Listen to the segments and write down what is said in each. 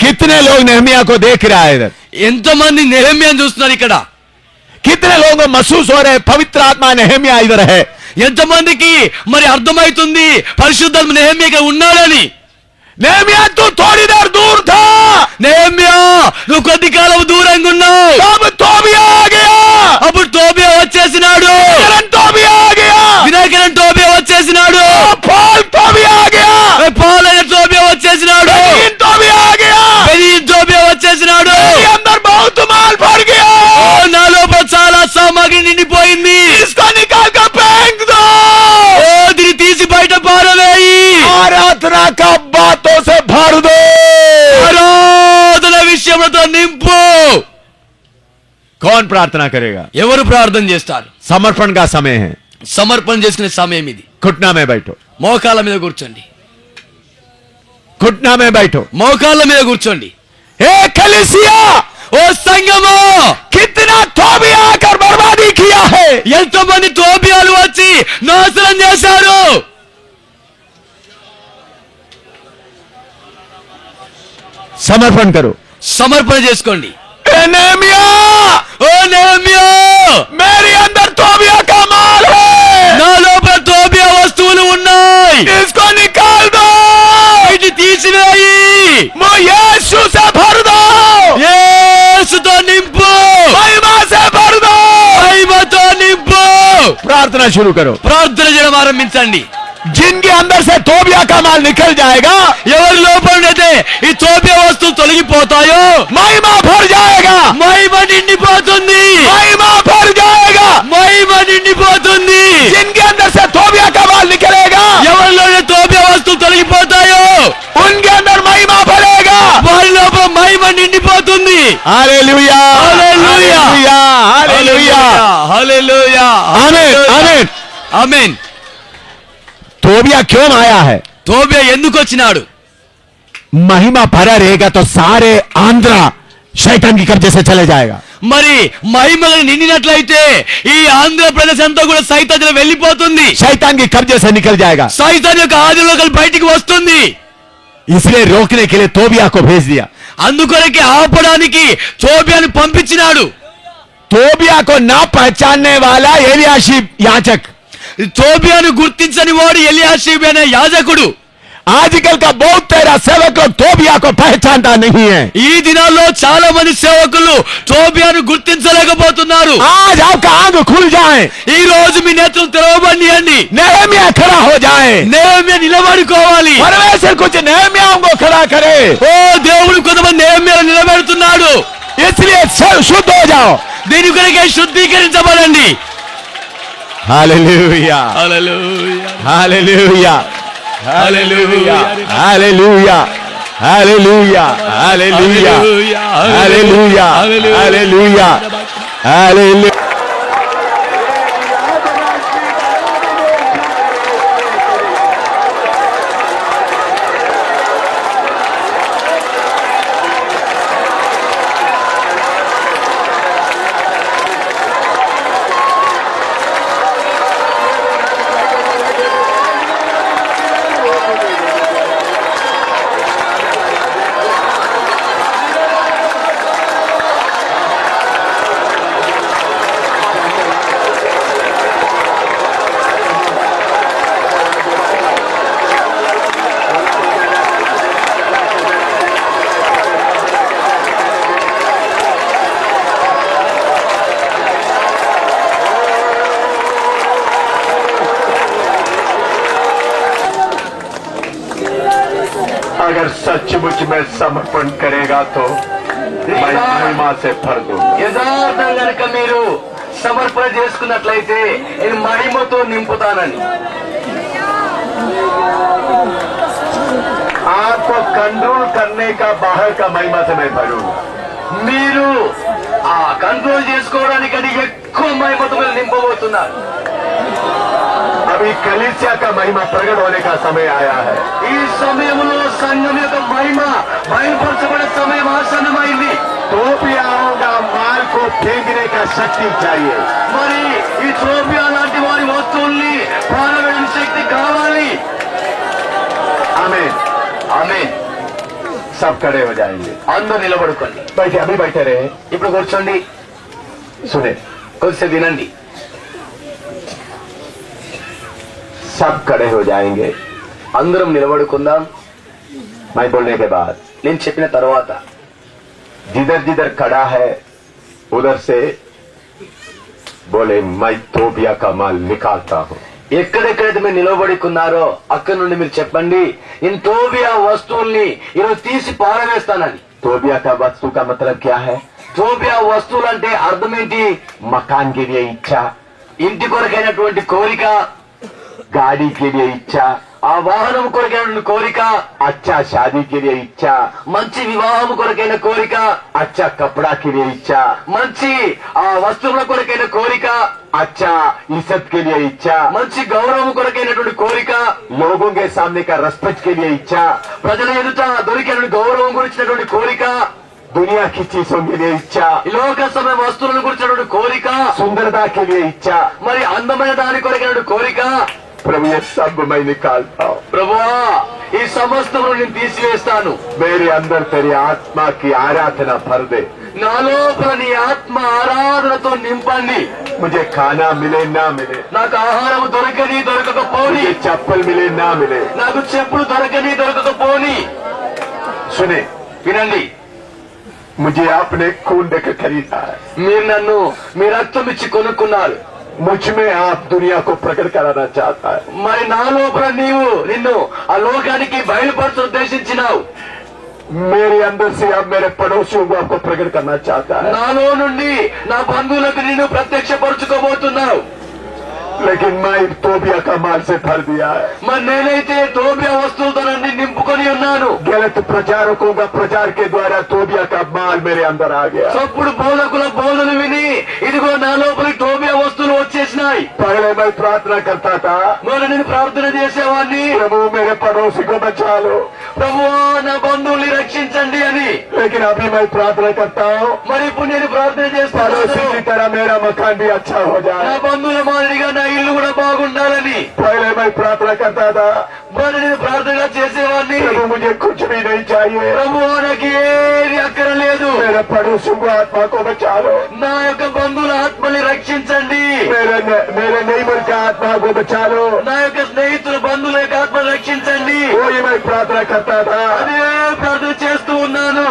कितने लोग नेहमिया को देख रहा है इधर ఎంతో మంది నెహమ్యాన్ని చూస్తున్నారు ఇక్కడ कितने लोगों को महसूस हो रहे हैं पवित्र आत्मा नेहमिया इधर है ఎంతమందికి మరి అర్థమవుతుంది పరిశుద్ధం నెహమ్యగా ఉన్నాడని नेहमिया तू थोड़ी देर दूर था నెహమ్యా నువ్వు కొద్ది కాలం దూరంగా ఉన్నావు तब तो भी आ गया అప్పుడు టోబియా వచ్చేసినాడు किरण तो भी आ गया వినాయకరన్ టోబియా కౌన్ ప్రార్థన కరేగా ఎవరు ప్రార్థన చేస్తారు? సమర్పణ గా సమయం సమర్పణ చేసుకునే సమయం ఇది. కుట్నామే బయట మోకాల మీద కూర్చోండి. కుట్నామే బయట మోకాల మీద కూర్చోండి. ఏ కలిసియా ఓ సంగమో! కిత్నా తోబియా కర్ బర్బాదీ కియా హై ఎంతో మంది తోబియాలు వచ్చి నాశనం చేశారు. సమర్పణ కరు సమర్పణ చేసుకోండి. اے نیمیا او نیمیا میری اندر توبیا کا مال ہے! نالوں پر توبیا وصول انائی اس کو نکال دو! تیسری آئی! مو یسو سے بھر دو! یہ प्रार्थना शुरू करो ప్రార్థన చేయడం ఆరంభించండి जिनके अंदर से तोबिया का माल निकल जाएगा ఎవరి లోపలైతే ఈ తోబియా వస్తువులు తొలగిపోతాయో महिमा भर जाएगा మహిమ నిండిపోతుంది महिमा भर जाएगा మహిమ నిండిపోతుంది जिनके अंदर से तोबिया का माल निकलेगा ఎవరిలోనే తోబియా వస్తువులు తొలగిపోతాయో उनके अंदर महिमा भरेगा వారి లోపల మహిమ నిండిపోతుంది hallelujah hallelujah. Hallelujah hallelujah Amen amen amen తోబియా క్యోన్ ఆయా హై తోబియా ఎందుకు వచ్చినాడు మహిమ భర రేగా తో సారే ఆంధ్ర శైతాన్కి కబ్జేసే చలే జాయేగా మరి మహిమలను నిండినట్లయితే ఈ ఆంధ్రప్రదేశ్ అంతా కూడా సైతాన్ వెళ్ళిపోతుంది శైతాన్కి కబ్జేసే నికల్ సైతాన్ యొక్క ఆదిలో బయటికి వస్తుంది ఇస్లే రోకినే కెలే తోబియాకు భేజ్ దియా అందుకొరకే ఆపడానికి తోబియాను పంపించినాడు తోబియా కో నా पहचानने वाला ఎలియాషిబ్ యాజక్ తోబియాను గుర్తించని వాడు ఎలియాషిబ్ అనే యాజకుడు. ఆదికల్ కా బహుత్ తేరా సేవకులు తోబియాకు పహచాన్తా నహీ హై. ఈ దినాల్లో చాలా మంది సేవకులు తోబియాను గుర్తించలేకపోతున్నారు. ఆజ్ ఆప్కా ఆంగ్ ఖుల్ జాయే. ఈ రోజు మీ నేత్రం తెరవబడియండి. నెహమియా ఖడా హో జాయే. నెహమియా నిలబడుకోవాలి. పరమేశ్వర్ కొంచెం నెహమియా ఖడా కరే. ఓ దేవుడు కొంతమంది నెహమియా నిలబడుతున్నాడు. इसलिए सब शुद्ध हो जाओ దీని కొరకే శుద్ధీకరించబడండి hallelujah hallelujah hallelujah hallelujah hallelujah hallelujah hallelujah hallelujah hallelujah अगर सचमुच में समर्पण करेगा तो मैं महिमा से भर दूंगा యథార్థం గనుక మీరు సమర్పణ చేసుకున్నట్లయితే నేను మహిమతో నింపుతానని आपको कंट्रोल करने का बाहर का महिमा से मैं भरूंगा మీరు ఆ కంట్రోల్ చేసుకోవడానికని ఎక్కువ మహిమతో మీరు నింపబోతున్నారు अभी कलिसिया का महिमा प्रकट होने का समय आया है ఈ సమయంలో సంఘం యొక్క మహిమ బయలుపరచబడే సమయం ఆసన్నమైంది तो भी आओगा माल को फेंकने का शक्ति चाहिए మరి ఈ చోపియా లాంటి వారి వస్తువుల్ని పారవేయడం శక్తి కావాలి हमें ఆమె सब खड़े हो जाएंगे అందరూ నిలబడుకోండి बैठे अभी बैठे रहे ఇప్పుడు కూర్చోండి सुने కొద్దిసేపు వినండి सब खड़े हो जाएंगे అందరం నిలబడుకుందాం मैं बोलने के बाद నేను చెప్పిన తర్వాత जिधर जिधर खड़ा है उधर से बोले मैं तोबिया का माल निकालता हूँ ఎక్కడెక్కడైతే మీరు నిలబడుకున్నారో అక్కడ నుండి మీరు చెప్పండి నేను టోబియా వస్తువుల్ని ఈరోజు తీసి పారవేస్తానని तोबिया का वस्तु का मतलब क्या है టోబియా వస్తువులు అంటే అర్థం ఏంటి मकान के लिए इच्छा ఇంటి కొరకైనటువంటి కోరిక गाड़ी के लिए इच्छा ఆ వాహనం కొరకైనటువంటి కోరిక अच्छा शादी के लिए इच्छा మంచి వివాహం కొరకైన కోరిక अच्छा कपड़ा के लिए इच्छा మంచి ఆ వస్తువుల కొరకైన కోరిక अच्छा इज्जत के लिए इच्छा మంచి గౌరవం కొరకైనటువంటి కోరిక लोगों के सामने का रेस्पेक्ट के लिए इच्छा ప్రజల ఎదుట దొరికిన గౌరవం గురించినటువంటి కోరిక दुनिया की चीजों के लिए इच्छा ఈ లోక సమయ వస్తువులను గురించినటువంటి కోరిక सुंदरता के लिए इच्छा మరి అందమైన దాని కొరకైనటువంటి కోరిక प्रभु ये सब मैं निकालता हूँ ప్రభువా ఈ సమస్తమును నేను తీసివేస్తాను मेरे अंदर तेरी आत्मा की आराधना भर दे నా లోపల నీ ఆత్మ ఆరాధనతో నింపండి मुझे खाना मिले ना मिले నాకు ఆహారం దొరకని దొరకకపోని मुझे चप्पल मिले ना मिले నాకు చెప్పులు దొరకని దొరకకపోని सुने వినండి मुझे आपने खून देकर खरीदा है మీరు నన్ను మీ రక్తం ఇచ్చి కొనుక్కున్నారు मुझ में आप दुनिया को प्रकट कराना चाहता है మరి నా లోపల నీవు నిన్ను ఆ లోకానికి బయలుపరచు ఉద్దేశించినావు मेरे अंदर से अब मेरे पड़ोसियों को आपको प्रकट करना चाहता है నాలో నుండి నా బంధువులకు నిన్ను ప్రత్యక్షపరచుకోబోతున్నావు లేకిన్ మా టోపియా కమాల్సే భర్ మా నేనైతే టోపియా వస్తువులన్నీ నింపుకొని ఉన్నాను గలత్ ప్రచారకుగా ప్రచార్ కే ద్వారా టోపియా కమాల్ మేరే అందర్ ఆగే సప్పుడు బోధకుల బోధలు విని ఇదిగో నా లోపల టోపియా వస్తువులు వచ్చేసినాయి పగలే మై ప్రార్థన కర్తాత మొన్న నేను ప్రార్థన చేసేవాడిని ప్రభు మేరే పడోసి గో బచాలో ప్రభువా నా బంధువుల్ని రక్షించండి అని लेकिन अभी मैं प्रार्थना करता हूँ మరి ఇప్పుడు నేను ప్రార్థన पड़ोसी చేస్తాను की तरह मेरा मकान भी अच्छा हो నా जाए బంధువుల మాదిరిగా నా ఇల్లు కూడా బాగుండాలని पहले मैं प्रार्थना करता था మరి నేను ప్రార్థన చేసేవాడిని प्रभु मुझे कुछ भी नहीं चाहिए ప్రభువా నాకు ఏది అక్కర లేదు मेरे पड़ोसियों को आत्मा को बचा लो నా యొక్క బంధువుల ఆత్మని రక్షించండి मेरे न- मेरे नईबर का आत्मा को बचा लो నా యొక్క ప్రార్థన అదే ప్రార్థన చేస్తూ ఉన్నాను.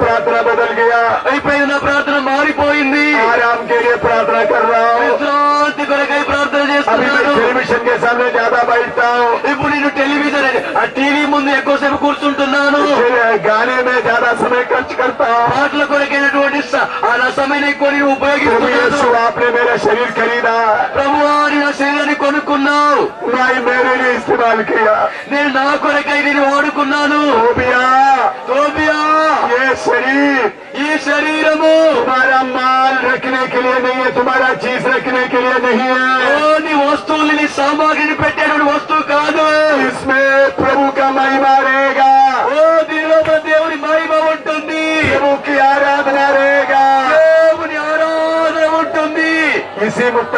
ప్రార్థన అయిపోయిన ప్రార్థన మారిపోయింది. కే ప్రార్థన కర్రా విశ్రాంతి కొరకై ప్రార్థన చేస్తున్నాను ఇప్పుడు నేను టెలివిజన్ ఆ టీవీ ముందు ఎక్కువసేపు కూర్చుంటున్నాను. గానే మే జాదా సమయ ఖర్చు కడతా. కొరకైనటువంటి అలా సమయాన్ని కొని ఉపయోగించు ఖరీదా. ప్రభు నా శరీరాన్ని కొనుక్కున్నావు. మేరే ఇస్తున్నాను నేను నా కొరకై నేను వాడుకున్నాను. ఓబియా ఓబియా ఏ ఈ శరీరము. తుమారా కే సామాగ్రిని పెట్టేటువంటి వస్తువు కాదు.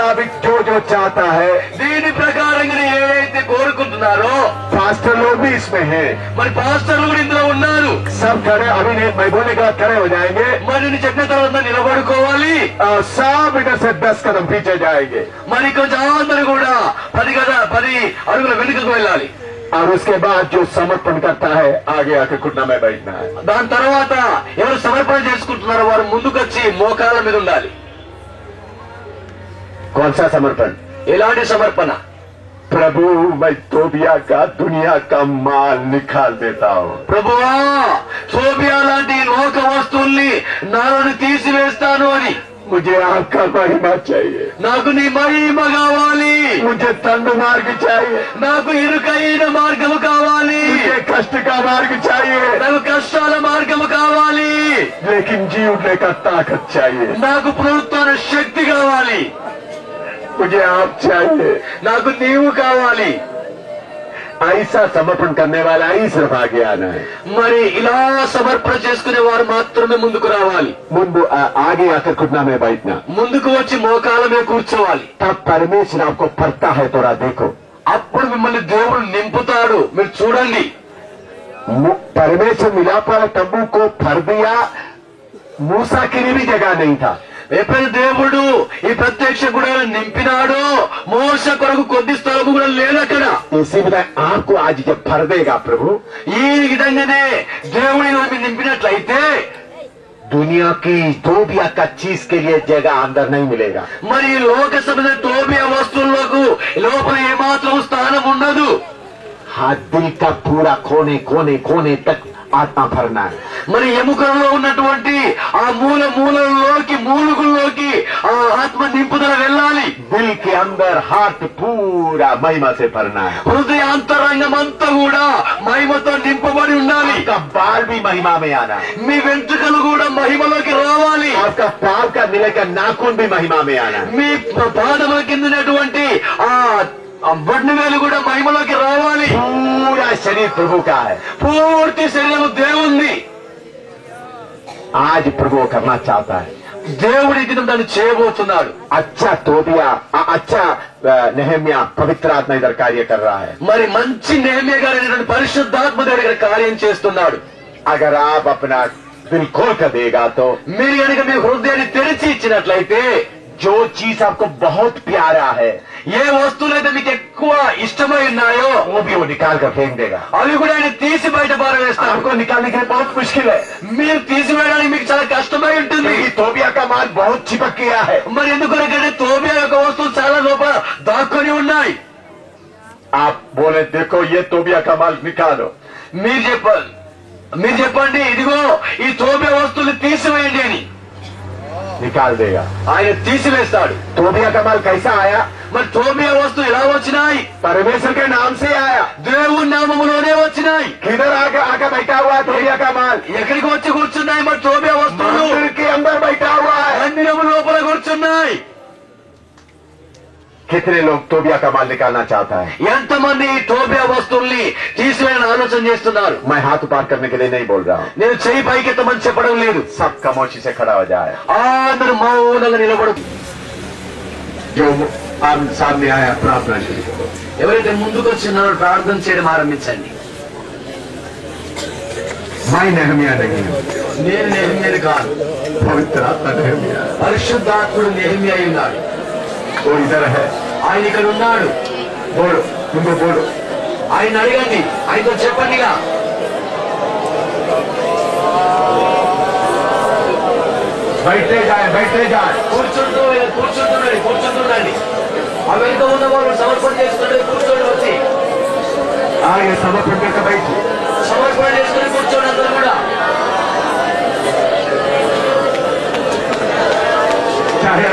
मुताबिक जो जो चाहता है దీని ప్రకారంగా ఏదైతే కోరుకుంటున్నారో पास्टर लोग भी इसमें हैं మరి పాస్టర్లు కూడా ఇందులో ఉన్నారు सब खड़े अभी नहीं मैं बोलने के बाद खड़े हो जाएंगे మరి నేను చెప్పిన తర్వాత నిలబడుకోవాలి और सब इधर से दस कदम पीछे जाएंगे మరి కొంచెం అందరూ కూడా పది కదా పది అడుగుల వెనుకకు వెళ్ళాలి और उसके बाद जो समर्पण करता है आगे आके घुटना में बैठना है దాని తర్వాత ఎవరు సమర్పణ చేసుకుంటున్నారో వారు ముందుకొచ్చి మోకాళ్ళ మీద ఉండాలి कौन सा समर्पण ఎలాంటి సమర్పణ प्रभु मैं तोबिया का दुनिया का माल निकाल देता हूँ ప్రభువా సోబియా లాంటి లోక వస్తువుల్ని నాలోని తీసివేస్తాను అని मुझे आपका महिमा चाहिए నాకు నీ మహిమ కావాలి मुझे तंड मार्ग चाहिए నాకు ఇరుకైన మార్గము కావాలి मुझे कष्ट का मार्ग चाहिए నాకు కష్టాల మార్గము కావాలి लेकिन जी उठने का ताकत चाहिए నాకు పునరుత్న శక్తి కావాలి मुझे आप चाहिए నాకు నీవు కావాలి ऐसा समर्पण करने वाला ही सिर्फ आगे आना है మరి ఇలా సమర్పణ చేసుకునే వారు మాత్రమే ముందుకు రావాలి मुंबु आ- आगे आकर घुटना में बैठना ముందుకు వచ్చి మోకాల మీద కూర్చోవాలి तब परमेश्वर आपको पढ़ता है थोड़ा देखो అప్పుడు మిమ్మల్ని దేవుడు నింపుతాడు మీరు చూడండి मु- परमेश्वर मिलाप वाला तंबू को भर दिया मूसा के लिए भी जगह नहीं था ఎప్పుడైతే దేవుడు ఈ ప్రత్యక్ష గుడాలను నింపినాడో మోస కొరకు కొద్ది స్థలము కూడా లేదు అక్కడ इसी तरह आपको आज जब भर देगा प्रभु ఈ విధంగానే దేవుడి మీరు నింపినట్లయితే दुनिया की दो भी का चीज के लिए जगह अंदर नहीं मिलेगा మరి ఈ లోక సంబంధ టోబియా వస్తువులకు లోపల ఏమాత్రం స్థానం ఉండదు हाथ दिल का पूरा कोने कोने कोने तक ఆత్మాభరణాలు. మరి ఎముకల్లో ఉన్నటువంటి ఆ మూల మూలల్లోకి మూలుగుల్లోకి ఆ ఆత్మ నింపుదల వెళ్ళాలి. దిల్కి అందర్ హార్ట్ పూరా మహిమసే పరిణా హృదయ అంతరంగం అంతా కూడా మహిమతో నింపబడి ఉండాలి. బాల్వి మహిమామే ఆనా మీ వెంట్రుకలు కూడా మహిమలోకి రావాలి. ఒక పాక నిలక నాకుండి మహిమామే ఆనా మీ పాదముల కిందనటువంటి ఆ ఆ బొడ్డు వేలు కూడా మహిమలోకి రావాలి पूरा शरीर प्रभु का है పూర్తి శరీరం దేవుంది आज प्रभु वो करना चाहता है దేవుడి దినం దాన్ని చేయబోతున్నాడు अच्छा तोबिया अ- अच्छा अ, नेहम्या पवित्र आत्मा इधर कार्य कर रहा है మరి మంచి నేమ్య గారైనటువంటి పరిశుద్ధాత్మ దేవుడు ఇక్కడ కార్యం చేస్తున్నాడు अगर आप अपना दिल खोल कर देगा तो మీరు కనుక మీ హృదయాన్ని తెరిచి ఇచ్చినట్లయితే जो चीज आपको बहुत प्यारा है ఏ వస్తువులైతే మీకు ఎక్కువ ఇష్టమై ఉన్నాయో वो भी वो निकाल कर फेंक देगा అవి కూడా ఆయన తీసి బయట పారవేస్తాడు आपको निकालने के लिए बहुत मुश्किल है మీరు తీసివేయడానికి మీకు చాలా కష్టమై ఉంటుంది क्योंकि तोबिया का माल बहुत चिपक गया है మరి ఎందుకంటే తోబియా యొక్క వస్తువులు చాలా లోపల దాక్కుని ఉన్నాయి आप बोले देखो ये तोबिया का माल निकालो మీరు చెప్ప మీరు చెప్పండి ఇదిగో ఈ తోబియా వస్తువులు తీసివేయండి అని నికాల్ దేయా ఆయన తీసివేస్తాడు. తోబియా కమాల్ కైసా ఆయా? మరి తోబియా వస్తువు ఎలా వచ్చినాయి? పరమేశ్వర్ కే నామ్ సే ఆయా. దేవుడి నామములోనే వచ్చినాయి. కిదర్ ఆక ఆగ బైఠా హువా తోబియా కమాల్? ఎక్కడికి వచ్చి కూర్చున్నాయి మరి తోబియా వస్తువులు? అందరు బయట హువా మందిరం లోపల కూర్చున్నాయి. కితనే లోక్ టోబియా కమాల్ నికాలనా చాహతా హై ఎంతమంది టోబియా వస్తువుల్ని తీసివేయాలని ఆలోచన చేస్తున్నారు? మై హాత్ పార్ కర్నే కే బోల్ రహా నేను చెయ్యి పైకి ఎత్తమని చెప్పడం లేదు. సబ్ కమోషి సే ఖడా హో మౌనంగా నిలబడు. ఎవరైతే ముందుకు వచ్చినారో ప్రార్థన చేయడం ఆరంభించండి. మై నెహమియా నేను నెహమియాని కాదు. పవిత్రాత్మ పరిశుద్ధాత్ముడు నెహమియా ఉన్నాడు ఓ ఇతర హే ఆయన ఇక్కడ ఉన్నాడు బోడు ఇంకో బోడు. ఆయన అడగండి. ఆయనతో చెప్పండిగా. బయటే బయటే కూర్చుంటూ కూర్చుంటుండండి కూర్చుంటుండండి. ఆ వెనుక ఉన్న వాళ్ళు సమర్పణ చేస్తుండే కూర్చోండి వచ్చి. ఆయన సమర్పణ బయట సమర్పణ చేసుకుని కూర్చోండి అందరూ కూడా. చాహే